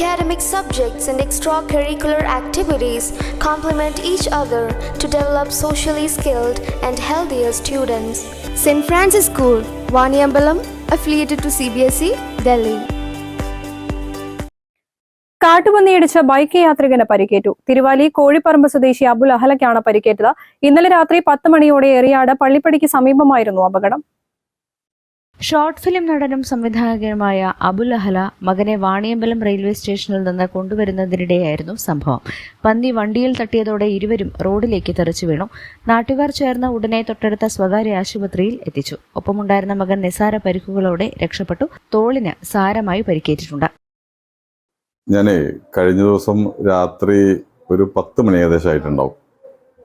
Academic subjects and extracurricular activities complement each other to develop socially skilled and healthier students. St. Francis School, Vaniambalam, affiliated to CBSE, E, Delhi. കാട്ടുപന്നിയിടിച്ച bike യാത്രികന് പരിക്കേറ്റു തിരുവാലി കോഴിപ്പറമ്പ് സ്വദേശി അബുൽ അഹലക്കാണ് പരിക്കേറ്റത് ഇന്നലെ രാത്രി പത്ത് മണിയോടെ എറിയാട് പള്ളിപ്പടിക്ക് സമീപമായിരുന്നു അപകടം ഷോർട്ട് ഫിലിം നടനും സംവിധായകനുമായ അബുൽ അഹല മകനെ വാണിയമ്പലം റെയിൽവേ സ്റ്റേഷനിൽ നിന്ന് കൊണ്ടുവരുന്നതിനിടെയായിരുന്നു സംഭവം. പന്നി വണ്ടിയിൽ തട്ടിയതോടെ ഇരുവരും റോഡിലേക്ക് തെറിച്ചു വീണു. നാട്ടുകാർ ചേർന്ന് ഉടനെ തൊട്ടടുത്ത സ്വകാര്യ ആശുപത്രിയിൽ എത്തിച്ചു. ഒപ്പമുണ്ടായിരുന്ന മകൻ നിസാര പരിക്കുകളോടെ രക്ഷപ്പെട്ടു. തോളിന് സാരമായി പരിക്കേറ്റിട്ടുണ്ട്. ഞാനേ കഴിഞ്ഞ ദിവസം രാത്രി ഒരു പത്ത് മണി ഏകദേശം ആയിട്ടുണ്ടാവും.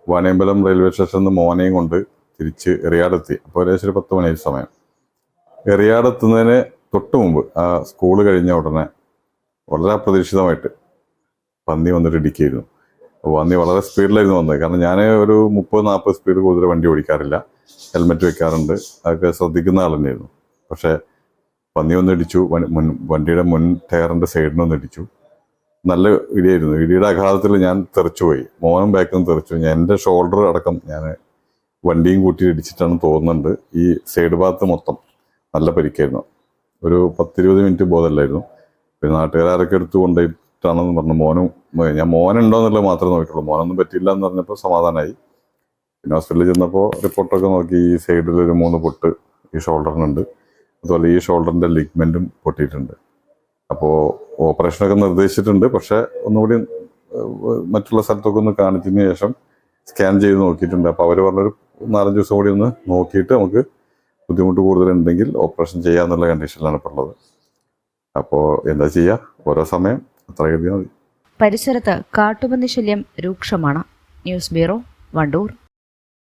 വാണിയമ്പലം റെയിൽവേ സ്റ്റേഷനിൽ നിന്ന് മോനെയും കൊണ്ട് തിരിച്ച് എറിയാടെത്തി. അപ്പോൾ ഏകദേശം ഒരു പത്ത് മണി സമയം. എറിയാടെത്തുന്നതിന് തൊട്ട് മുമ്പ് ആ സ്കൂൾ കഴിഞ്ഞ ഉടനെ വളരെ അപ്രതീക്ഷിതമായിട്ട് പന്നി വന്നിട്ട് ഇടിക്കുകയായിരുന്നു. അപ്പോൾ പന്നി വളരെ സ്പീഡിലായിരുന്നു വന്നത്. കാരണം ഞാൻ ഒരു മുപ്പത് നാൽപ്പത് സ്പീഡ് കൂടുതൽ വണ്ടി ഓടിക്കാറില്ല. ഹെൽമെറ്റ് വെക്കാറുണ്ട്. അതൊക്കെ ശ്രദ്ധിക്കുന്ന ആൾ തന്നെയായിരുന്നു പക്ഷേ പന്നി ഒന്ന് ഇടിച്ചു. മുൻ വണ്ടിയുടെ മുൻ ടയറിന്റെ സൈഡിനൊന്ന് ഇടിച്ചു. നല്ല ഇടിയായിരുന്നു. ഇടിയുടെ ആഘാതത്തിൽ ഞാൻ തെറിച്ചുപോയി. മോനും നിന്ന് തെറിച്ചു. ഞാൻ എന്റെ ഷോൾഡർ അടക്കം ഞാൻ വണ്ടിയും കൂട്ടി ഇടിച്ചിട്ടാണ് തോന്നുന്നുണ്ട്. ഈ സൈഡ് ഭാഗത്ത് മൊത്തം. നല്ല പരിക്കായിരുന്നു. ഒരു പത്തിരുപത് മിനിറ്റ് ബോധമല്ലായിരുന്നു. പിന്നെ നാട്ടുകാരൊക്കെ എടുത്ത് കൊണ്ടുപോയിട്ടാണെന്ന് പറഞ്ഞു. മോനും ഞാൻ മോനുണ്ടോ എന്നുള്ളത് മാത്രമേ നോക്കിയിട്ടുള്ളൂ. മോനൊന്നും പറ്റിയില്ല എന്ന് പറഞ്ഞപ്പോൾ സമാധാനമായി പിന്നെ ഹോസ്പിറ്റലിൽ ചെന്നപ്പോൾ റിപ്പോർട്ടൊക്കെ നോക്കി ഈ സൈഡിൽ ഒരു മൂന്ന് പൊട്ട് ഈ ഷോൾഡറിനുണ്ട്. അതുപോലെ ഈ ഷോൾഡറിന്റെ ലിഗ്മെന്റും പൊട്ടിയിട്ടുണ്ട്. അപ്പോൾ ഓപ്പറേഷനൊക്കെ നിർദ്ദേശിച്ചിട്ടുണ്ട്. പക്ഷേ ഒന്നുകൂടി മറ്റുള്ള സ്ഥലത്തൊക്കെ ഒന്ന് കാണിച്ചതിന് ശേഷം സ്കാൻ ചെയ്ത് നോക്കിയിട്ടുണ്ട്. അപ്പോൾ അവർ പറഞ്ഞൊരു നാലഞ്ച് ദിവസം കൂടി ഒന്ന് നോക്കിയിട്ട് നമുക്ക് ബുദ്ധിമുട്ട് കൂടുതലുണ്ടെങ്കിൽ ഓപ്പറേഷൻ ചെയ്യാന്നുള്ള കണ്ടീഷനിലാണ് ഇപ്പോൾ ഉള്ളത്. അപ്പോൾ എന്താ ചെയ്യുക ഓരോ സമയം അത്ര കരുതിയാൽ മതി. പരിസരത്ത് കാട്ടുപന്നി ശല്യം രൂക്ഷമാണ്. News bureau Wandoor.